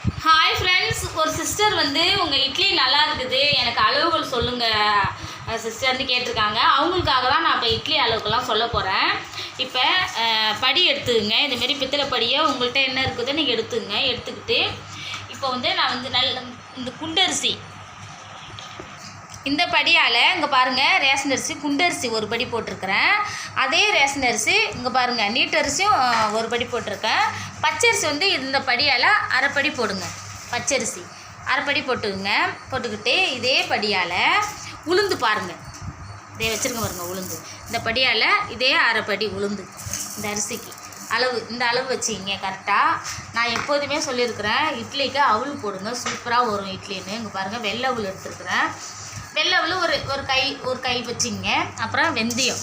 Hi friends ஒரு sister வந்து உங்கள் இட்லி நல்லா இருக்குது எனக்கு அளவுகள் சொல்லுங்கள் சிஸ்டர்னு கேட்டிருக்காங்க. அவங்களுக்காக தான் நான் இப்போ இட்லி அளவுக்கெல்லாம் சொல்ல போகிறேன் இப்போ படி எடுத்துக்கங்க. இதுமாரி பித்தளை படியை உங்கள்கிட்ட என்ன இருக்குதோ நீங்கள் எடுத்துங்க எடுத்துக்கிட்டு. இப்போ வந்து நான் வந்து நல்ல இந்த குண்டரிசி. இந்த படியால் இங்கே பாருங்கள் ரேஷன் அரிசி குண்டரிசி ஒரு படி போட்டிருக்கிறேன். அதே ரேஷன் அரிசி இங்கே பாருங்கள் நீட்டரிசியும் ஒரு படி போட்டிருக்கேன். பச்சரிசி வந்து இந்த படியால் அரைப்படி போடுங்க. பச்சரிசி அரைப்படி போட்டுக்குங்க. போட்டுக்கிட்டு இதே படியால் உளுந்து பாருங்கள் இதே வச்சுருங்க பாருங்க உளுந்து. இந்த படியால் இதே அரைப்படி உளுந்து. இந்த அரிசிக்கு. அளவு இந்த அளவு வச்சுக்கிங்க கரெக்டாக நான் எப்போதுமே சொல்லியிருக்கிறேன் இட்லிக்கு அவுள் போடுங்க. சூப்பராக வரும் இட்லின்னு. இங்கே பாருங்கள் வெள்ளை அவுள் எடுத்துருக்குறேன். வெள்ளை அவுள் ஒரு ஒரு கை ஒரு கை வச்சுங்க. அப்புறம் வெந்தயம்.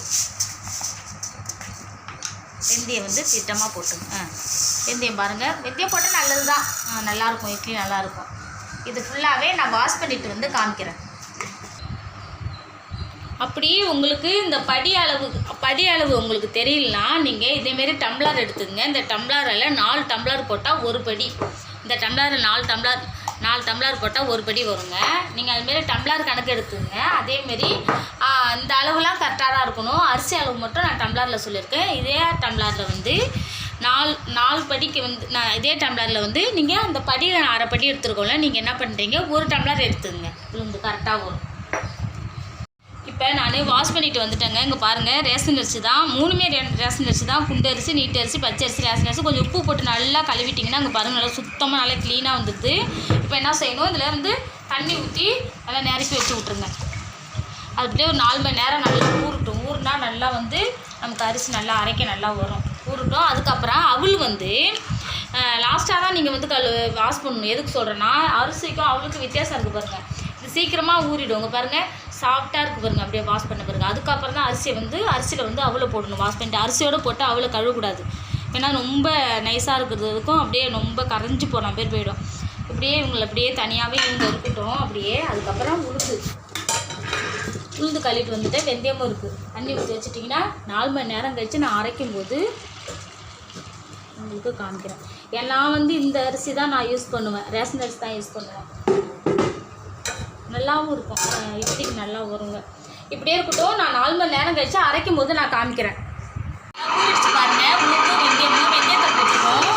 வெந்தயம் வந்து திட்டமாக போட்டுங்க. ஆ வெந்தயம் பாருங்கள் வெந்தயம் போட்டால் நல்லது தான் நல்லாயிருக்கும் இட்லி நல்லாயிருக்கும் இது ஃபுல்லாகவே நான் வாஷ் பண்ணிட்டு வந்து காமிக்கிறேன். அப்படி உங்களுக்கு இந்த படி அளவு படி அளவு உங்களுக்கு தெரியலனா நீங்கள் இதேமாரி டம்ளர் எடுத்துங்க. இந்த டம்ளரில் நாலு டம்ளர் போட்டால் ஒரு படி. இந்த டம்ளரில் நாலு டம்ளர் நாலு டம்ளர் போட்டால் ஒரு படி வருங்க. நீங்கள் அதுமாரி டம்ளர் கணக்கு எடுத்துங்க. அதேமாரி இந்த அளவுலாம் கரெக்டாக தான் இருக்கணும். அரிசி அளவு மட்டும் நான் டம்ளரில் சொல்லியிருக்கேன். இதே டம்ளரில் வந்து நாலு நாலு படிக்கு வந்து நான் இதே டம்ளரில் வந்து நீங்கள் அந்த படியில் நான் அரை படி எடுத்துருக்கோம்ல நீங்கள் என்ன பண்ணுறீங்க ஒரு டம்ளர் எடுத்துங்க. உளுந்து கரெக்டாக வரும். இப்போ நான் வாஷ் பண்ணிட்டு வந்துட்டேங்க. இங்கே பாருங்கள் ரேஷன் அரிசி தான். மூணுமே ரே ரேஷன் அரிசி தான். குண்டு அரிசி நீட்டு அரிசி பச்சை அரிசி ரேஷன் அரிசி. கொஞ்சம் உப்பு போட்டு நல்லா கழுவிட்டிங்கன்னா அங்கே பாருங்கள் நல்லா சுத்தமாக நல்லா க்ளீனாக வந்துடுது. இப்போ என்ன செய்யணும்? இதில் வந்து தண்ணி ஊற்றி நல்லா நிரப்பி வச்சு விட்ருங்க அது அப்படியே ஒரு நாலு மணி நேரம் நல்லா ஊறட்டும். ஊறுனா நல்லா வந்து நமக்கு அரிசி நல்லா அரைக்க நல்லா வரும். ஊறட்டும். அதுக்கப்புறம் அவள் வந்து லாஸ்ட்டாக தான் நீங்கள் வந்து கழு வாஷ் பண்ணணும். எதுக்கு சொல்கிறேன்னா அரிசிக்கும் அவளுக்கும் வித்தியாசம் இருக்குது பாருங்கள் சீக்கிரமாக ஊறிடுவோங்க பாருங்கள் சாஃப்டாக இருக்குது பாருங்க அப்படியே வாஷ் பண்ண பாருங்கள் அதுக்கப்புறம் தான் அரிசியை வந்து அரிசியில் வந்து அவ்வளோ போடணும். வாஷ் பண்ணிட்டு அரிசியோடு போட்டு அவ்வளோ கழுவக்கூடாது. ஏன்னா ரொம்ப நைஸாக இருக்கிறதுக்கும் அப்படியே ரொம்ப கரைஞ்சி போன பேர் போயிடும். இப்படியே இவங்களை அப்படியே தனியாகவே இவங்க இருக்கட்டும். அப்படியே அதுக்கப்புறம் உளுந்து. உளுந்து கழுவிட்டு வந்துட்டு வெந்தயமும் இருக்குது தண்ணி ஊற்றி வச்சுட்டிங்கன்னா நாலு மணி நேரம் கழித்து நான் அரைக்கும் போது உங்களுக்கு காமிக்கிறேன். ஏன்னா நான் வந்து இந்த அரிசி தான் நான் யூஸ் பண்ணுவேன். ரேஷன் அரிசி தான் யூஸ் பண்ணுவேன். நல்லாவும் இருக்கும். இப்படி நல்லா வருங்க. இப்படியே இருக்கட்டும் நான் நாலு மணி நேரம் கழிச்சு அரைக்கும் போது நான் காமிக்கிறேன். பாருங்கள் பாருங்க. உளுந்து வெந்தயமும் வெந்தயத்தை போட்டுக்கோம்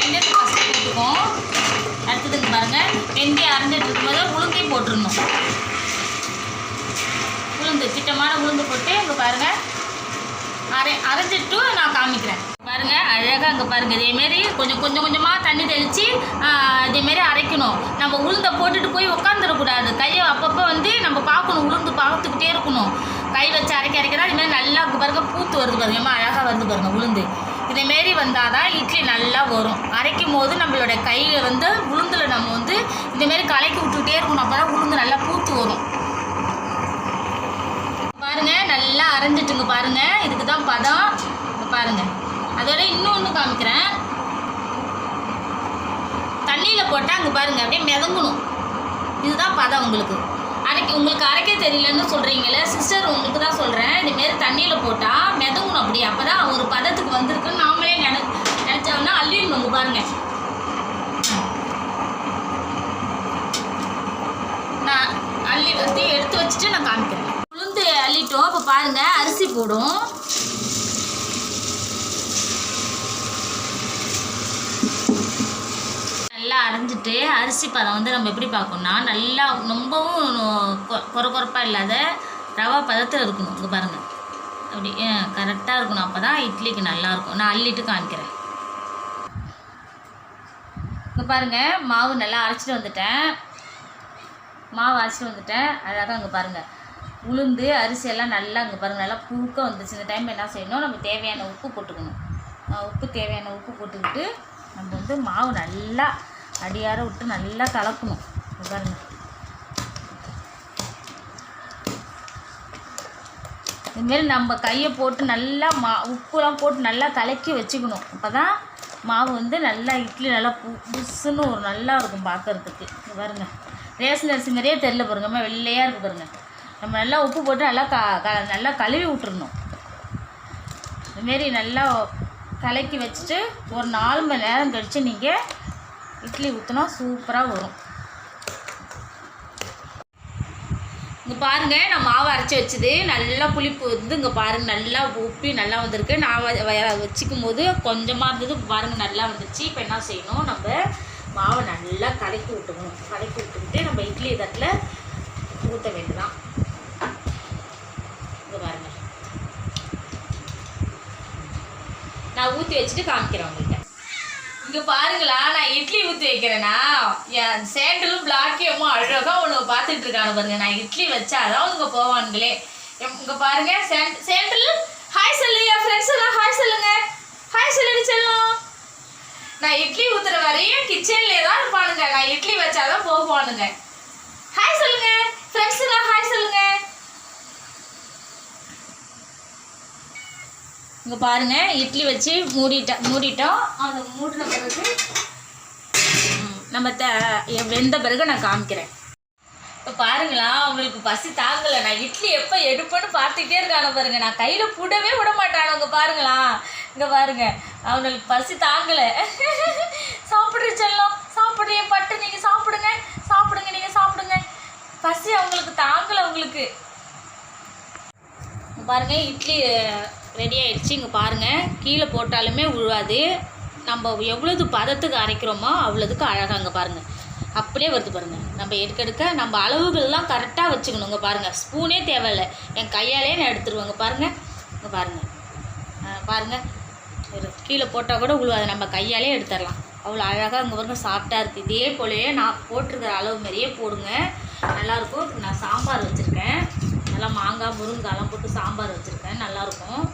வெந்தயத்தை ஃபஸ்ட்டு போட்டுக்கோம் அடுத்ததுக்கு பாருங்கள் வெந்தயம் அரைஞ்சிட்டு இருக்கும்போது உளுந்தையும் போட்டுருணும். உளுந்து திட்டமான உளுந்து போட்டு இங்கே பாருங்கள் அரை அரைச்சிட்டு நான் காமிக்கிறேன். பாருங்க அழகாக அங்கே பாருங்கள் இதேமாரி கொஞ்சம் கொஞ்சம் கொஞ்சமாக தண்ணி தெளித்து இதேமாரி அரைக்கணும். நம்ம உளுந்தை போட்டுட்டு போய் உட்காந்துடக்கூடாது கையை அப்பப்போ வந்து நம்ம பார்க்கணும் உளுந்து பார்த்துக்கிட்டே இருக்கணும். கை வச்சு அரைக்க அரைக்கிறா இதுமாரி நல்லா அங்கே பாருங்க பூத்து வருது பாருங்கம்மா அழகாக வருது பாருங்க உளுந்து. இதேமாரி வந்தால் தான் இட்லி நல்லா வரும். அரைக்கும் போது நம்மளோட கையில் வந்து உளுந்தில் நம்ம வந்து இதேமாரி கலக்கி விட்டுக்கிட்டே இருக்கணும். அப்போ தான் உளுந்து நல்லா பூத்து வரும். பாருங்க நல்லா அரைஞ்சிட்டுங்க பாருங்க. இதுக்கு தான் பதம். பாருங்கள் பாருங்க. அதோட இன்னொன்று காமிக்கிறேன். தண்ணியில் போட்டால் அங்கே பாருங்கள் அப்படியே மிதங்கணும். இதுதான் பதம் உங்களுக்கு. அரைக்க உங்களுக்கு அரைக்க தெரியலன்னு சொல்கிறீங்களே சிஸ்டர் உங்களுக்கு தான் சொல்கிறேன் இதுமாரி தண்ணியில் போட்டால் மிதங்கணும் அப்படி. அப்போ தான் ஒரு பதத்துக்கு வந்திருக்குன்னு நாமளே நினை நினச்சோம்னா அள்ளிடணும் உங்கள் பாருங்க. நான் அள்ளி வந்து எடுத்து வச்சுட்டு நான் காமிக்கிறேன். உளுந்து அள்ளிட்டோம். அப்போ பாருங்கள் அரிசி போடும் நல்லா அரைஞ்சிட்டு அரிசி பதம் வந்து நம்ம எப்படி பார்க்கணும்னா நல்லா ரொம்பவும் கொ- கொர கொரப்பாக இல்லாத ரவா பதத்தில் இருக்கணும். இங்கே பாருங்கள் அப்படி கரெக்டாக இருக்கணும். அப்போ தான் இட்லிக்கு நல்லாயிருக்கும் நான் அள்ளிட்டு காமிக்கிறேன். இங்கே பாருங்கள் மாவு நல்லா அரைச்சிட்டு வந்துட்டேன். மாவு அரைச்சிட்டு வந்துட்டேன். அழகாக அங்கே பாருங்கள் உளுந்து அரிசி எல்லாம் நல்லா அங்கே பாருங்கள் நல்லா புழுக்க வந்துச்சு. இந்த டைம் என்ன செய்யணும்? நம்ம தேவையான உப்பு போட்டுக்கணும். உப்பு தேவையான உப்பு போட்டுக்கிட்டு நம்ம வந்து மாவு நல்லா அடியார விட்டு நல்லா கலக்கணும். இங்க பாருங்க இதுமாரி நம்ம கையை போட்டு நல்லா மா உப்புலாம் போட்டு நல்லா கலக்கி வச்சுக்கணும். அப்போ தான் மாவு வந்து நல்லா இட்லி நல்லா பு புஸ்ஸுன்னு ஒரு நல்லா இருக்கும் பார்க்கறதுக்கு பாருங்க. ரேஷன் அரிசி மாதிரியே தெரில பாருங்கம்மா வெள்ளையாக இருக்கு பாருங்க. நம்ம நல்லா உப்பு போட்டு நல்லா க க நல்லா கழுவி விட்டுறணும். இதுமாரி நல்லா கலக்கி வச்சுட்டு ஒரு நாலு மணி நேரம் கழித்து நீங்கள் இட்லி ஊற்றினா சூப்பராக வரும். இங்கே பாருங்கள் நான் மாவு அரைச்சி வச்சது. நல்லா புளிப்பு வந்து இங்கே பாருங்கள் நல்லா உப்பி நல்லா வந்திருக்கு. நான் வ- வச்சுக்கும் போது கொஞ்சமாக இருந்தது பாருங்கள் நல்லா வந்துருச்சு. இப்போ என்ன செய்யணும்? நம்ம மாவை நல்லா கலக்கி விட்டுக்கணும். கலக்கி விட்டுக்கிட்டு நம்ம இட்லி தட்டில் ஊற்ற வேண்டியதான் இங்கே பாருங்கள் நான் ஊற்றி வச்சுட்டு காமிக்கிறேன் உங்களுக்கு. இங்க பாருங்களா நான் இட்லி ஊற்றி வைக்கிறேனா? என் சேண்டலும் பிளாக்கியமும் அழகா உனக்கு பாத்துட்டு இருக்காங்க பாருங்க. நான் இட்லி வச்சாதான் இங்க போவானுங்களே எம்- இங்க பாருங்க சேண்ட் சேண்டல் ஹாய் சொல்லுங்க என் ஃப்ரெண்ட்ஸ் எல்லாம் ஹாய் சொல்லுங்க. ஹாய் சொல்லுங்க செல்லும்? நான் இட்லி ஊத்துற வரையும் கிச்சன்லேயே தான் இருப்பானுங்க நான் இட்லி வச்சாதான் போவானுங்க ஹாய் சொல்லுங்க ஃப்ரெண்ட்ஸ் எல்லாம் ஹாய் சொல்லுங்க இங்கே பாருங்கள் இட்லி வச்சு மூடிட்டோம் மூடிட்டோம். அந்த மூடின பிறகு நம்ம த வெந்த பிறகு நான் காமிக்கிறேன். இப்போ பாருங்களா அவங்களுக்கு பசி தாங்கலை. நான் இட்லி எப்போ எடுப்பேன்னு பார்த்துக்கிட்டே இருக்கான பாருங்கள் நான் கையில் புடவே விட மாட்டானுங்க பாருங்களா. இங்கே பாருங்கள் அவங்களுக்கு பசி தாங்கலை. சாப்பிட்ற செல்லம் சாப்பிட்றிய பட்டு நீங்கள் சாப்பிடுங்க. சாப்பிடுங்க நீங்கள் சாப்பிடுங்க. பசி அவங்களுக்கு தாங்கலை அவங்களுக்கு. பாருங்கள் இட்லி ரெடி ஆயிடுச்சு. இங்கே பாருங்கள் கீழே போட்டாலுமே உழுவாது. நம்ம எவ்வளவு பதத்துக்கு அரைக்கிறோமோ அவ்வளோதுக்கு அழகாக பாருங்கள் அப்படியே வருது பாருங்கள் நம்ம எடுக்க எடுக்க நம்ம அளவுகள்லாம் கரெக்டாக வச்சுக்கணுங்க பாருங்கள் ஸ்பூனே தேவையில்லை. என் கையாலே நான் எடுத்துருவேங்க பாருங்கள் இங்கே பாருங்கள் பாருங்கள் கீழே போட்டால் கூட உழுவாது. நம்ம கையாலே எடுத்துடலாம். அவ்வளோ அழகாக இங்கே பாருங்கள் சாஃப்டாக இருக்குது இதே போலவே நான் போட்டிருக்கிற அளவு மாதிரியே போடுங்க. நல்லாயிருக்கும். நான் சாம்பார் வச்சுருக்கேன். நல்லா மாங்காய் முருங்காலாம் போட்டு சாம்பார் வச்சுருக்கேன். நல்லாயிருக்கும்.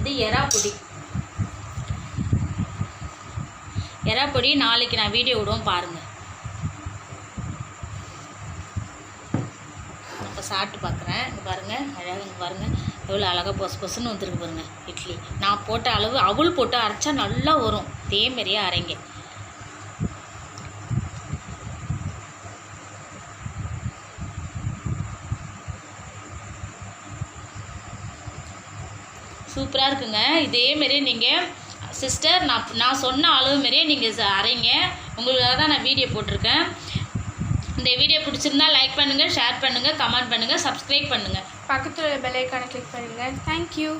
வந்து எறா பொடி. எறா பொடி நாளைக்கு நான் வீடியோ விடுவோம் பாருங்கள் இப்போ சாப்பிட்டு பார்க்குறேன் இங்கே பாருங்கள் அழகாக இங்கே பாருங்கள் எவ்வளோ அழகாக பொசு பொசுன்னு வந்துருக்கு பாருங்கள் இட்லி. நான் போட்ட அளவு அவுள் போட்டு அரைச்சா நல்லா வரும். இதேமாரியே அரைங்க. சூப்பராக இருக்குங்க. இதே மாரி நீங்கள் சிஸ்டர் நான் நான் சொன்ன அளவு மாரியே நீங்கள் அரைங்க. உங்களுக்காக தான் நான் வீடியோ போட்டிருக்கேன். இந்த வீடியோ பிடிச்சிருந்தா லைக் பண்ணுங்கள் ஷேர் பண்ணுங்கள் கமெண்ட் பண்ணுங்கள் சப்ஸ்கிரைப் பண்ணுங்கள் பக்கத்தில் பெல் ஐக்கானை கிளிக் பண்ணுங்கள் தேங்க்யூ